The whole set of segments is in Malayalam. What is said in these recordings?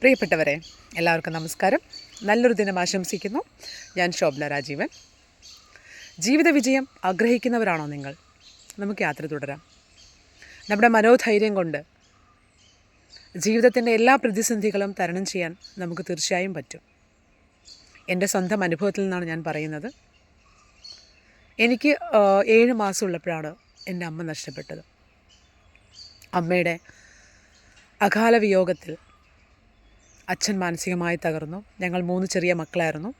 പ്രിയപ്പെട്ടവരെ എല്ലാവർക്കും നമസ്കാരം. നല്ലൊരു ദിനം ആശംസിക്കുന്നു. ഞാൻ ശോഭന രാജീവൻ. ജീവിത വിജയം ആഗ്രഹിക്കുന്നവരാണോ നിങ്ങൾ? നമുക്ക് യാത്ര തുടരാം. നമ്മുടെ മനോധൈര്യം കൊണ്ട് ജീവിതത്തിന്റെ എല്ലാ പ്രതിസന്ധികളും തരണം ചെയ്യാൻ നമുക്ക് തീർച്ചയായും പറ്റും. എന്റെ സ്വന്തം അനുഭവത്തിൽ നിന്നാണ് ഞാൻ പറയുന്നത്. എനിക്ക് ഏഴ് മാസം ഉള്ളപ്പോഴാണ് എന്റെ അമ്മ നഷ്ടപ്പെട്ടത്. അമ്മയുടെ അകാല വിയോഗത്തിൽ അച്ഛൻ മാനസികമായി തകർന്നു. ഞങ്ങൾ മൂന്ന് ചെറിയ മക്കളായിരുന്നു.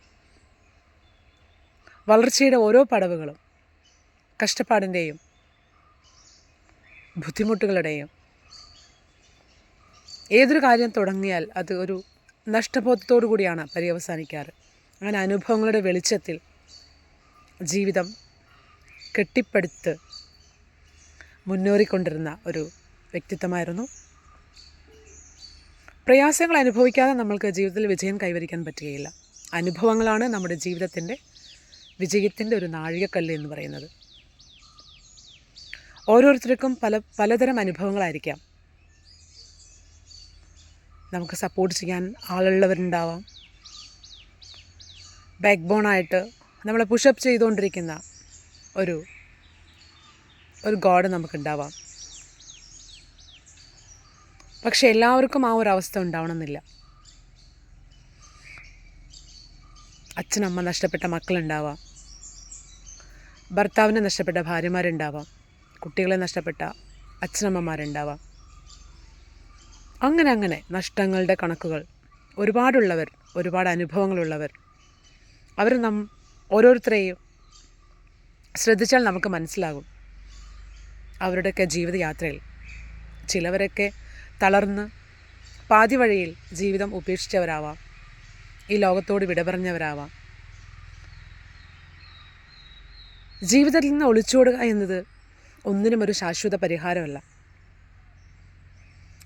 വളർച്ചയുടെ ഓരോ പടവുകളും കഷ്ടപ്പാടിന്റെയും ബുദ്ധിമുട്ടുകളുടെയും ഏതൊരു കാര്യം തുടങ്ങിയാൽ അത് ഒരു നഷ്ടബോധത്തോടു കൂടിയാണ് പര്യവസാനിക്കാറ്. അങ്ങനെ അനുഭവങ്ങളുടെ വെളിച്ചത്തിൽ ജീവിതം കെട്ടിപ്പടുത്ത് മുന്നേറിക്കൊണ്ടിരുന്ന ഒരു വ്യക്തിത്വമായിരുന്നു പ്രയാസങ്ങൾ അനുഭവിക്കാതെ നമ്മൾക്ക് ജീവിതത്തിൽ വിജയം കൈവരിക്കാൻ പറ്റുകയില്ല. അനുഭവങ്ങളാണ് നമ്മുടെ ജീവിതത്തിന്റെ വിജയത്തിന്റെ ഒരു നാഴികക്കല്ല് എന്ന് പറയുന്നത്. ഓരോരുത്തർക്കും പല പലതരം അനുഭവങ്ങളായിരിക്കാം. നമുക്ക് സപ്പോർട്ട് ചെയ്യാൻ ആളുള്ളവരുണ്ടാവാം. ബാക്ക് ബോണായിട്ട് നമ്മളെ പുഷപ്പ് ചെയ്തുകൊണ്ടിരിക്കുന്ന ഒരു ഒരു ഗോഡ് നമുക്കുണ്ടാവാം പക്ഷെ എല്ലാവർക്കും ആ ഒരു അവസ്ഥ ഉണ്ടാവണമെന്നില്ല അച്ഛനമ്മ നഷ്ടപ്പെട്ട മക്കളുണ്ടാവാം. ഭർത്താവിനെ നഷ്ടപ്പെട്ട ഭാര്യമാരുണ്ടാവാം. കുട്ടികളെ നഷ്ടപ്പെട്ട അച്ഛനമ്മമാരുണ്ടാവാം. അങ്ങനെ അങ്ങനെ നഷ്ടങ്ങളുടെ കണക്കുകൾ. ഒരുപാടുള്ളവർ ഒരുപാട് അനുഭവങ്ങളുള്ളവർ. അവർ നം ഓരോരുത്തരെയും ശ്രദ്ധിച്ചാൽ നമുക്ക് മനസ്സിലാകും. അവരുടെയൊക്കെ ജീവിതയാത്രയിൽ ചിലവരൊക്കെ തളർന്ന് പാതിവഴിയിൽ ജീവിതം ഉപേക്ഷിച്ചവരാവാം. ഈ ലോകത്തോട് വിട പറഞ്ഞവരാവാം ജീവിതത്തിൽ നിന്ന് ഒളിച്ചോടുക എന്നത് ഒന്നിനും ഒരു ശാശ്വത പരിഹാരമല്ല.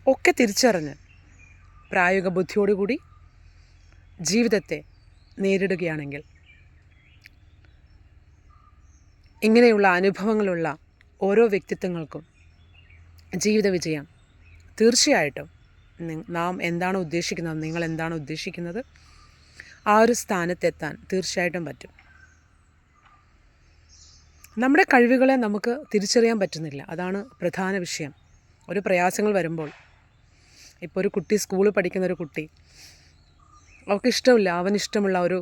ഒക്കെ തിരിച്ചറിഞ്ഞ് പ്രായോഗിക ബുദ്ധിയോടുകൂടി ജീവിതത്തെ നേരിടുകയാണെങ്കിൽ ഇങ്ങനെയുള്ള അനുഭവങ്ങളുള്ള ഓരോ വ്യക്തിത്വങ്ങൾക്കും ജീവിത വിജയം തീർച്ചയായിട്ടും നാം എന്താണ് ഉദ്ദേശിക്കുന്നത് നിങ്ങൾ എന്താണ് ഉദ്ദേശിക്കുന്നത് ആ ഒരു സ്ഥാനത്തെത്താൻ തീർച്ചയായിട്ടും പറ്റും. നമ്മുടെ കഴിവുകളെ നമുക്ക് തിരിച്ചറിയാൻ പറ്റുന്നില്ല. അതാണ് പ്രധാന വിഷയം. ഒരു പ്രയാസങ്ങൾ വരുമ്പോൾ ഇപ്പോൾ ഒരു കുട്ടി സ്കൂളിൽ പഠിക്കുന്ന ഒരു കുട്ടി അവൾക്ക് ഇഷ്ടമില്ല അവന് ഇഷ്ടമുള്ള ഒരു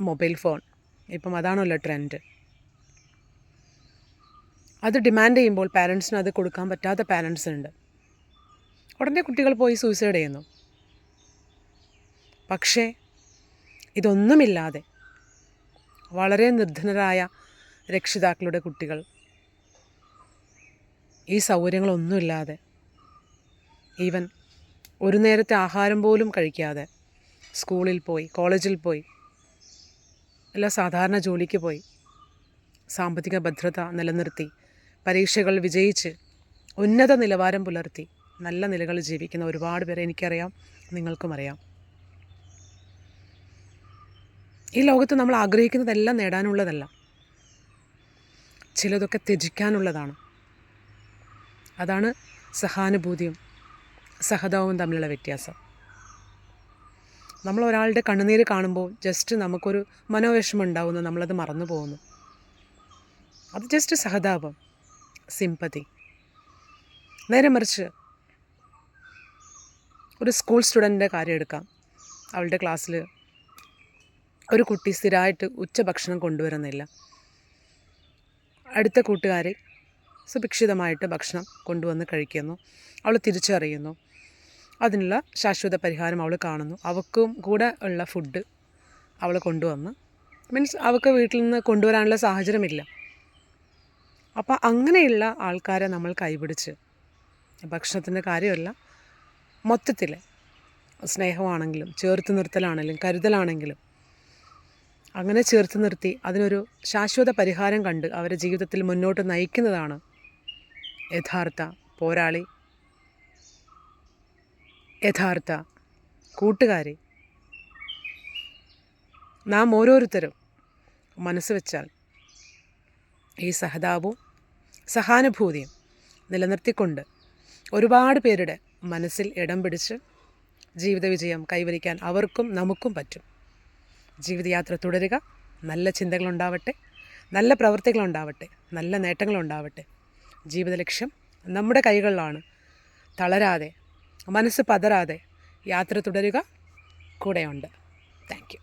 മൊബൈൽ ഫോൺ. ഇപ്പം അതാണല്ലോ ട്രെൻഡ്. അത് ഡിമാൻഡ് ചെയ്യുമ്പോൾ പാരൻസിന് അത് കൊടുക്കാൻ പറ്റാത്ത പാരൻസ് ഉണ്ട്. ഉടനെ കുട്ടികൾ പോയി സൂയിസൈഡ് ചെയ്യുന്നു. പക്ഷേ ഇതൊന്നുമില്ലാതെ വളരെ നിർധനരായ രക്ഷിതാക്കളുടെ കുട്ടികൾ ഈ സൗകര്യങ്ങളൊന്നുമില്ലാതെ ഈവൻ ഒരു നേരത്തെ ആഹാരം പോലും കഴിക്കാതെ സ്കൂളിൽ പോയി കോളേജിൽ പോയി അല്ല സാധാരണ ജോലിക്ക് പോയി സാമ്പത്തിക ഭദ്രത നിലനിർത്തി പരീക്ഷകൾ വിജയിച്ച് ഉന്നത നിലവാരം പുലർത്തി നല്ല നിലകളിൽ ജീവിക്കുന്ന ഒരുപാട് പേരെ എനിക്കറിയാം നിങ്ങൾക്കും അറിയാം. ഈ ലോകത്ത് നമ്മൾ ആഗ്രഹിക്കുന്നതെല്ലാം നേടാനുള്ളതല്ല. ചിലതൊക്കെ ത്യജിക്കാനുള്ളതാണ്. അതാണ് സഹാനുഭൂതിയും സഹതാവും തമ്മിലുള്ള വ്യത്യാസം. നമ്മൾ ഒരാളുടെ കണ്ണുനീര് കാണുമ്പോൾ ജസ്റ്റ് നമുക്കൊരു മനോവിഷമം ഉണ്ടാവുന്നു നമ്മളത് മറന്നു പോകുന്നു. അത് ജസ്റ്റ് സഹതാപം സിമ്പതി നേരെ മറിച്ച് ഒരു സ്കൂൾ സ്റ്റുഡന്റിന്റെ കാര്യം എടുക്കാം. അവളുടെ ക്ലാസ്സിൽ ഒരു കുട്ടി സ്ഥിരമായിട്ട് ഉച്ചഭക്ഷണം കൊണ്ടുവരുന്നില്ല. അടുത്ത കൂട്ടുകാർ സുഭിക്ഷിതമായിട്ട് ഭക്ഷണം കൊണ്ടുവന്ന് കഴിക്കുന്നു. അവൾ തിരിച്ചറിയുന്നു. അതിനുള്ള ശാശ്വത പരിഹാരം അവൾ കാണുന്നു. അവൾക്കും കൂടെ ഉള്ള ഫുഡ് അവൾ കൊണ്ടുവന്ന് മീൻസ് അവൾക്ക് വീട്ടിൽ നിന്ന് കൊണ്ടുവരാനുള്ള സാഹചര്യമില്ല. അപ്പോൾ അങ്ങനെയുള്ള ആൾക്കാരെ നമ്മൾ കൈപിടിച്ച് ഭക്ഷണത്തിന്റെ കാര്യമല്ല മൊത്തത്തിൽ സ്നേഹമാണെങ്കിലും ചേർത്ത് നിർത്തലാണെങ്കിലും കരുതലാണെങ്കിലും അങ്ങനെ ചേർത്ത് നിർത്തി അതിനൊരു ശാശ്വത പരിഹാരം കണ്ട് അവരെ ജീവിതത്തിൽ മുന്നോട്ട് നയിക്കുന്നതാണ് യഥാർത്ഥ പോരാളി യഥാർത്ഥ കൂട്ടുകാരി. നാം ഓരോരുത്തരും മനസ്സ് വെച്ചാൽ ഈ സഹതാപവും സഹാനുഭൂതിയും നിലനിർത്തിക്കൊണ്ട് ഒരുപാട് പേരുടെ മനസ്സിൽ ഇടം പിടിച്ച് ജീവിത വിജയം കൈവരിക്കാൻ അവർക്കും നമുക്കും പറ്റും. ജീവിതയാത്ര തുടരുക. നല്ല ചിന്തകളുണ്ടാവട്ടെ. നല്ല പ്രവൃത്തികളുണ്ടാവട്ടെ നല്ല നേട്ടങ്ങളുണ്ടാവട്ടെ. ജീവിത ലക്ഷ്യം നമ്മുടെ കൈകളിലാണ്. തളരാതെ മനസ്സ് പതരാതെ യാത്ര തുടരുക. കൂടെയുണ്ട്. Thank you.